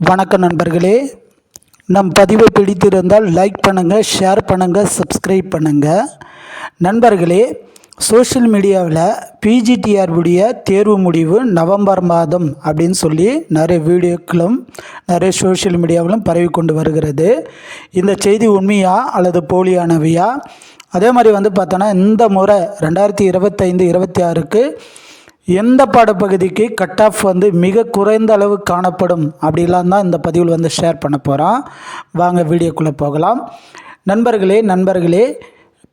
வணக்கம் நண்பர்களே. நம் பதிவை பிடித்திருந்தால் லைக் பண்ணுங்கள் ஷேர் பண்ணுங்கள் சப்ஸ்கிரைப் பண்ணுங்கள் நண்பர்களே சோஷியல் மீடியாவில் பிஜிடிஆர்வுடைய தேர்வு முடிவு நவம்பர் மாதம் அப்படின்னு சொல்லி நிறைய வீடியோக்களும் நிறைய சோஷியல் மீடியாவிலும் பரவி கொண்டு வருகிறது. இந்த செய்தி உண்மையா அல்லது போலியானவையா? அதே மாதிரி வந்து பார்த்தோன்னா இந்த முறை ரெண்டாயிரத்தி இருபத்தைந்து இருபத்தி ஆறுக்கு எந்த பாடப்பகுதிக்கு கட் ஆஃப் வந்து மிக குறைந்த அளவு காணப்படும் அப்படிலாம் தான் இந்த பதிவில் வந்து ஷேர் பண்ண போகிறோம் வாங்க வீடியோக்குள்ளே போகலாம். நண்பர்களே நண்பர்களே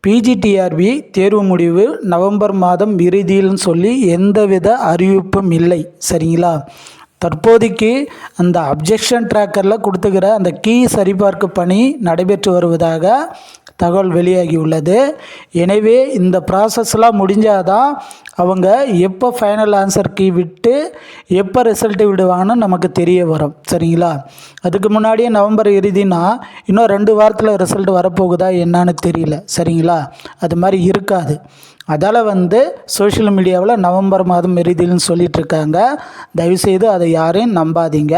பிஜிடிஆர்பி தேர்வு முடிவு நவம்பர் மாதம் இறுதியில்னு சொல்லி எந்தவித அறிவிப்பும் இல்லை. சரிங்களா? தற்போதைக்கு அந்த அப்ஜெக்ஷன் ட்ராக்கரில் கொடுத்துக்கிற அந்த கீ சரிபார்ப்பு பணி நடைபெற்று வருவதாக தகவல் வெளியாகி உள்ளது. எனவே இந்த ப்ராசஸ்லாம் முடிஞ்சாதான் அவங்க எப்போ ஃபைனல் ஆன்சர் கீ விட்டு எப்போ ரிசல்ட்டு விடுவாங்கன்னு நமக்கு தெரிய வரும். சரிங்களா? அதுக்கு முன்னாடியே நவம்பர் இறுதினா இன்னும் ரெண்டு வாரத்தில் ரிசல்ட் வரப்போகுதா என்னான்னு தெரியல. சரிங்களா? அது மாதிரி இருக்காது. அதால் வந்து சோஷியல் மீடியாவில் நவம்பர் மாதம் இறுதியில்னு சொல்லிகிட்ருக்காங்க தயவுசெய்து அதை யாரையும் நம்பாதீங்க.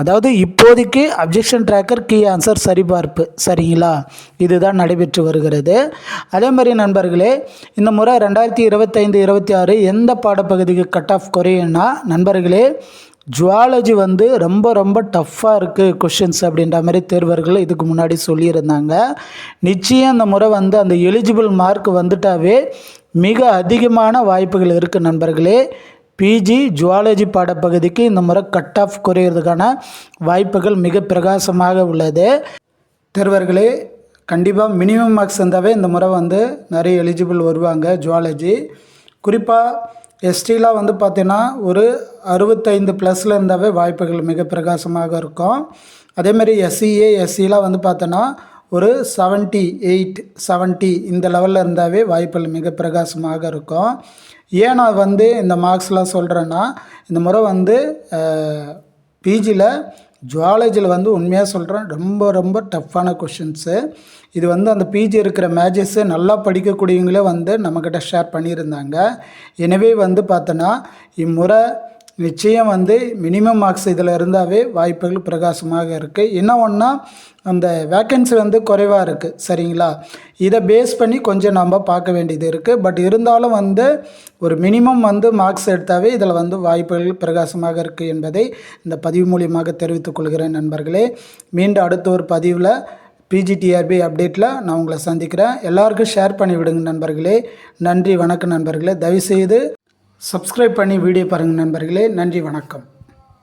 அதாவது இப்போதைக்கு அப்ஜெக்ஷன் ட்ராக்கர் கீ ஆன்சர் சரிபார்ப்பு சரிங்களா? இதுதான் நடைபெற்று வருகிறது. அதே மாதிரி நண்பர்களே இந்த முறை ரெண்டாயிரத்தி இருபத்தைந்து இருபத்தி ஆறு எந்த பாடப்பகுதிக்கு கட் ஆஃப் குறையும்னா நண்பர்களே ஜுவாலஜி வந்து ரொம்ப ரொம்ப டஃப்பாக இருக்குது கொஷின்ஸ் அப்படின்ற மாதிரி தேர்வர்கள் இதுக்கு முன்னாடி சொல்லியிருந்தாங்க. நிச்சயம் அந்த முறை வந்து அந்த எலிஜிபிள் மார்க் வந்துட்டாவே மிக அதிகமான வாய்ப்புகள் இருக்குது நண்பர்களே. பிஜி ஜுவாலஜி பாடப்பகுதிக்கு இந்த முறை கட் ஆஃப் குறையிறதுக்கான வாய்ப்புகள் மிக பிரகாசமாக உள்ளது. தேர்வர்களே கண்டிப்பாக மினிமம் மார்க்ஸ் இருந்தாவே இந்த முறை வந்து நிறைய எலிஜிபிள் வருவாங்க ஜுவாலஜி. குறிப்பாக எஸ்டிலாம் வந்து பார்த்தீங்கன்னா ஒரு அறுபத்தைந்து ப்ளஸில் இருந்தாவே வாய்ப்புகள் மிக பிரகாசமாக இருக்கும். அதேமாரி எஸ்சிஏ எஸ்சிலாம் வந்து பார்த்தோன்னா ஒரு செவன்ட்டி எயிட் செவன்ட்டி இந்த லெவலில் இருந்தாவே வாய்ப்புகள் மிக பிரகாசமாக இருக்கும். ஏன் நான் வந்து இந்த மார்க்ஸ்லாம் சொல்கிறேன்னா இந்த முறை வந்து பிஜியில் ஜுவாலஜியில் வந்து உண்மையாக சொல்கிறேன் ரொம்ப ரொம்ப டஃப்பான கொஷின்ஸு இது வந்து அந்த பிஜி இருக்கிற மேஜஸ்ஸு நல்லா படிக்கக்கூடியவங்களே வந்து நம்மக்கிட்ட ஷேர் பண்ணியிருந்தாங்க. எனவே வந்து பார்த்தோன்னா இம்முறை நிச்சயம் வந்து மினிமம் மார்க்ஸ் இதில் இருந்தாவே வாய்ப்புகள் பிரகாசமாக இருக்குது என்ன ஒன்றா அந்த வேக்கன்சி வந்து குறைவாக இருக்குது சரிங்களா? இதை பேஸ் பண்ணி கொஞ்சம் நம்ம பார்க்க வேண்டியது இருக்குது பட் இருந்தாலும் வந்து ஒரு மினிமம் வந்து மார்க்ஸ் எடுத்தாவே இதில் வந்து வாய்ப்புகள் பிரகாசமாக இருக்குது என்பதை இந்த பதிவு மூலியமாக தெரிவித்துக் கொள்கிறேன் நண்பர்களே. மீண்டும் அடுத்த ஒரு பதிவில் பிஜிடிஆர்பி அப்டேட்டில் நான் உங்களை சந்திக்கிறேன். எல்லாருக்கும் ஷேர் பண்ணிவிடுங்க நண்பர்களே. நன்றி வணக்கம் நண்பர்களே. தயவுசெய்து சப்ஸ்கிரைப் பண்ணி வீடியோ பாருங்கள் நண்பர்களே. நன்றி வணக்கம்.